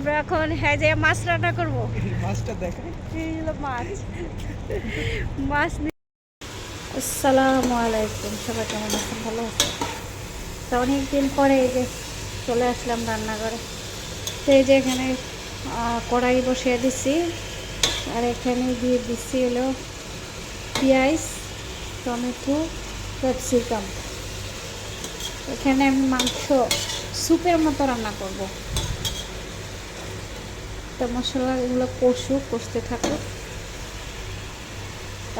আমরা এখন হ্যাঁ যে মাছ রান্না করব। মাছটা হলো মাছ। মাছ আসসালামু আলাইকুম সবাই কেমন আছেন? ভালো আছে তো অনেকদিন পরে এই যে চলে আসলাম রান্নাঘরে। তো এই যে এখানে কড়াই বসিয়ে দিছি। আর এখানে দিয়ে দিচ্ছি হলো পেঁয়াজ টমেটো ক্যাপসিকাম। এখানে আমি মাংস স্যুপের মতো রান্না করব। তো মশলা এগুলো কষুক, কষতে থাকুক।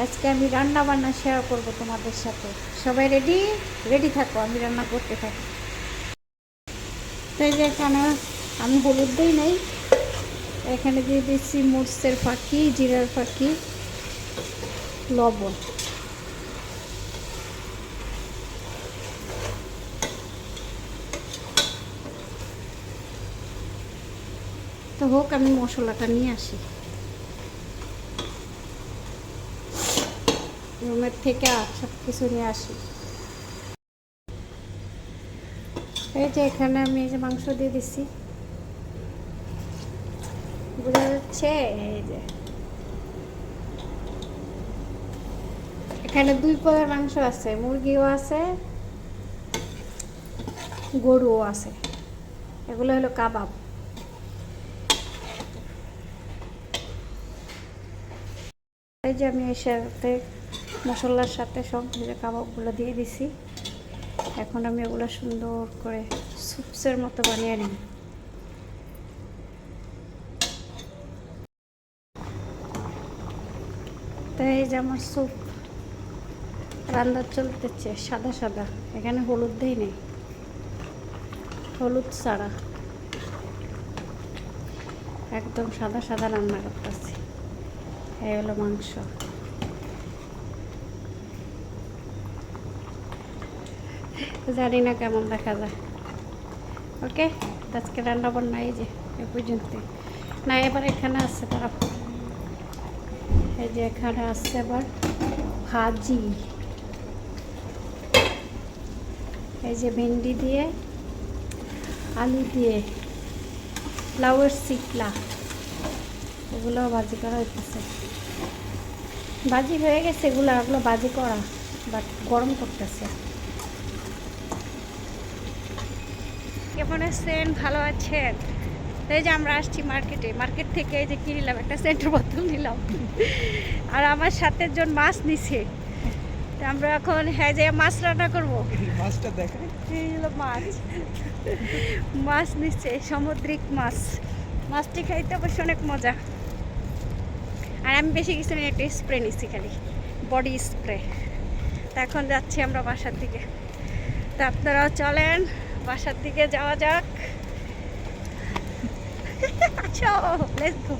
আজকে আমি রান্না বান্না শেয়ার করব তোমাদের সাথে। সবাই রেডি রেডি থাকো, আমি রান্না করতে থাকি। তো এই যে এখানে আমি হলুদ দিই নেই। এখানে দিয়ে দিচ্ছি মরিচের ফাঁকি, জিরার ফাঁকি, লবণ। তো হোক, আমি মশলাটা নিয়ে আসি। রুমের থেকে সব কিছু নিয়ে আসি। এই যে এখানে আমি এই যে মাংস দিয়ে দিছি। বোঝা যাচ্ছে? এই যে। এখানে দুই পদের মাংস আছে, মুরগিও আছে, গরুও আছে। এগুলো হলো কাবাব। এই যে আমি এর সাথে মশলার সাথে সব ভেজে কাবাবগুলো দিয়ে দিছি। এখন আমি ওগুলো সুন্দর করে সুপসের মতো বানিয়ে নিই। তো এই যে আমার স্যুপ রান্না চলতেছে সাদা সাদা, এখানে হলুদ দেই নেই। হলুদ ছাড়া। একদম সাদা সাদা রান্না করতেছি। এই হলো মাংস। জানি না কেমন দেখা যায়। ওকে, আজকে রান্না বান্না এই যে, এ পর্যন্ত না, এবার এখানে আছে তারা। এই যে এখানে আসছে এবার ভাজি। এই যে ভেন্ডি দিয়ে, আলু দিয়ে, লাউয়ের সিকলা। এগুলো ভাজি করা হইতেছে। ভাজি হয়ে গেছে এগুলো এগুলো ভাজি করা বাট গরম করতেছে। কেমন আছেন? ভালো আছেন? তো এই যে আমরা আসছি মার্কেটে। মার্কেট থেকে এই যে কি নিলাম? একটা সেন্টার বোতল নিলাম। আর আমার সাথে জন মাছ নিছে। তো আমরা এখন হ্যাঁ যে মাছ রান্না করব। মাছটা দেখেন মাছ। মাছ নিচ্ছে সামুদ্রিক মাছ। মাছটি খাইতে অবশ্যই অনেক মজা। আর আমি বেশি কিছু নিয়ে একটা স্প্রে নিচ্ছি খালি বডি স্প্রে তা এখন যাচ্ছি আমরা বাসার দিকে। তা আপনারাও চলেন, বাসার দিকে যাওয়া যাক। আচ্ছা লেটস গো